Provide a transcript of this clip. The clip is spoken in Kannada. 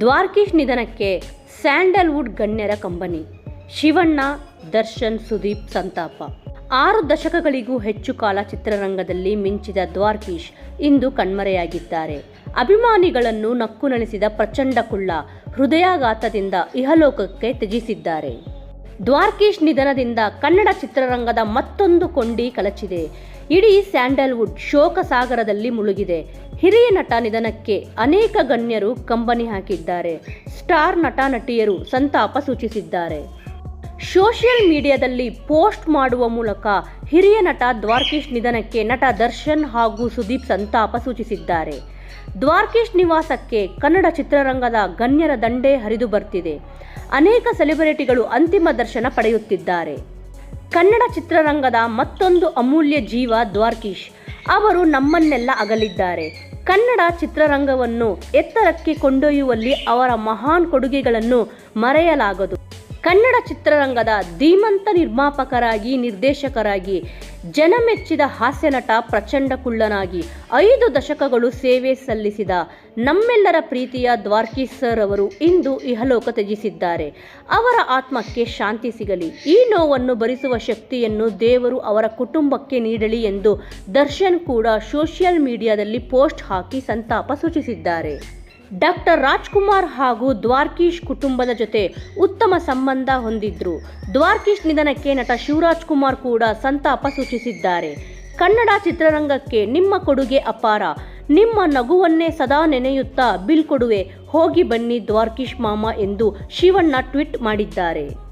ದ್ವಾರ್ಕೀಶ್ ನಿಧನಕ್ಕೆ ಸ್ಯಾಂಡಲ್ವುಡ್ ಗಣ್ಯರ ಕಂಬನಿ. ಶಿವಣ್ಣ, ದರ್ಶನ್, ಸುದೀಪ್, ಸಂತಾಪ. ಆರು ದಶಕಗಳಿಗೂ ಹೆಚ್ಚು ಕಾಲ ಚಿತ್ರರಂಗದಲ್ಲಿ ಮಿಂಚಿದ ದ್ವಾರ್ಕೀಶ್ ಇಂದು ಕಣ್ಮರೆಯಾಗಿದ್ದಾರೆ. ಅಭಿಮಾನಿಗಳನ್ನು ನಕ್ಕು ನಳಿಸಿದ ಪ್ರಚಂಡ ಕುಳ್ಳ ಹೃದಯಾಘಾತದಿಂದ ಇಹಲೋಕಕ್ಕೆ ತ್ಯಜಿಸಿದ್ದಾರೆ. ದ್ವಾರ್ಕೀಶ್ ನಿಧನದಿಂದ ಕನ್ನಡ ಚಿತ್ರರಂಗದ ಮತ್ತೊಂದು ಕೊಂಡಿ ಕಲಚಿದೆ. ಇಡೀ ಸ್ಯಾಂಡಲ್ವುಡ್ ಶೋಕ ಸಾಗರದಲ್ಲಿ ಮುಳುಗಿದೆ. ಹಿರಿಯ ನಟ ನಿಧನಕ್ಕೆ ಅನೇಕ ಗಣ್ಯರು ಕಂಬನಿ ಹಾಕಿದ್ದಾರೆ. ಸ್ಟಾರ್ ನಟ ನಟಿಯರು ಸಂತಾಪ ಸೂಚಿಸಿದ್ದಾರೆ. ಸೋಷಿಯಲ್ ಮೀಡಿಯಾದಲ್ಲಿ ಪೋಸ್ಟ್ ಮಾಡುವ ಮೂಲಕ ಹಿರಿಯ ನಟ ದ್ವಾರ್ಕೀಶ್ ನಿಧನಕ್ಕೆ ನಟ ದರ್ಶನ್ ಹಾಗೂ ಸುದೀಪ್ ಸಂತಾಪ ಸೂಚಿಸಿದ್ದಾರೆ. ದ್ವಾರ್ಕೀಶ್ ನಿವಾಸಕ್ಕೆ ಕನ್ನಡ ಚಿತ್ರರಂಗದ ಗಣ್ಯರ ದಂಡೆ ಹರಿದು ಬರ್ತಿದೆ. ಅನೇಕ ಸೆಲೆಬ್ರಿಟಿಗಳು ಅಂತಿಮ ದರ್ಶನ ಪಡೆಯುತ್ತಿದ್ದಾರೆ. ಕನ್ನಡ ಚಿತ್ರರಂಗದ ಮತ್ತೊಂದು ಅಮೂಲ್ಯ ಜೀವ ದ್ವಾರ್ಕೀಶ್. ಅವರು ನಮ್ಮನ್ನೆಲ್ಲ ಅಗಲಿದ್ದಾರೆ. ಕನ್ನಡ ಚಿತ್ರರಂಗವನ್ನು ಎತ್ತರಕ್ಕೆ ಕೊಂಡೊಯ್ಯುವಲ್ಲಿ ಅವರ ಮಹಾನ್ ಕೊಡುಗೆಗಳನ್ನು ಮರೆಯಲಾಗದು. ಕನ್ನಡ ಚಿತ್ರರಂಗದ ಧೀಮಂತ ನಿರ್ಮಾಪಕರಾಗಿ, ನಿರ್ದೇಶಕರಾಗಿ, ಜನಮೆಚ್ಚಿದ ಹಾಸ್ಯನಟ ಪ್ರಚಂಡ ಕುಳ್ಳನಾಗಿ ಐದು ದಶಕಗಳು ಸೇವೆ ಸಲ್ಲಿಸಿದ ನಮ್ಮೆಲ್ಲರ ಪ್ರೀತಿಯ ದ್ವಾರ್ಕೀಸ್ ಸರ್ ಅವರು ಇಂದು ಇಹಲೋಕ ತ್ಯಜಿಸಿದ್ದಾರೆ. ಅವರ ಆತ್ಮಕ್ಕೆ ಶಾಂತಿ ಸಿಗಲಿ, ಈ ನೋವನ್ನು ಭರಿಸುವ ಶಕ್ತಿಯನ್ನು ದೇವರು ಅವರ ಕುಟುಂಬಕ್ಕೆ ನೀಡಲಿ ಎಂದು ದರ್ಶನ್ ಕೂಡ ಸೋಷಿಯಲ್ ಮೀಡಿಯಾದಲ್ಲಿ ಪೋಸ್ಟ್ ಹಾಕಿ ಸಂತಾಪ ಸೂಚಿಸಿದ್ದಾರೆ. ಡಾಕ್ಟರ್ ರಾಜ್ಕುಮಾರ್ ಹಾಗೂ ದ್ವಾರ್ಕೀಶ್ ಕುಟುಂಬದ ಜೊತೆ ಉತ್ತಮ ಸಂಬಂಧ ಹೊಂದಿದ್ರು. ದ್ವಾರ್ಕೀಶ್ ನಿಧನಕ್ಕೆ ನಟ ಶಿವರಾಜ್ ಕುಮಾರ್ ಕೂಡ ಸಂತಾಪ ಸೂಚಿಸಿದ್ದಾರೆ. ಕನ್ನಡ ಚಿತ್ರರಂಗಕ್ಕೆ ನಿಮ್ಮ ಕೊಡುಗೆ ಅಪಾರ. ನಿಮ್ಮ ನಗುವನ್ನೇ ಸದಾ ನೆನೆಯುತ್ತಾ ಬಿಲ್ಕೊಡುವೆ ಹೋಗಿ ಬನ್ನಿ ದ್ವಾರ್ಕೀಶ್ ಮಾಮ ಎಂದು ಶಿವಣ್ಣ ಟ್ವೀಟ್ ಮಾಡಿದ್ದಾರೆ.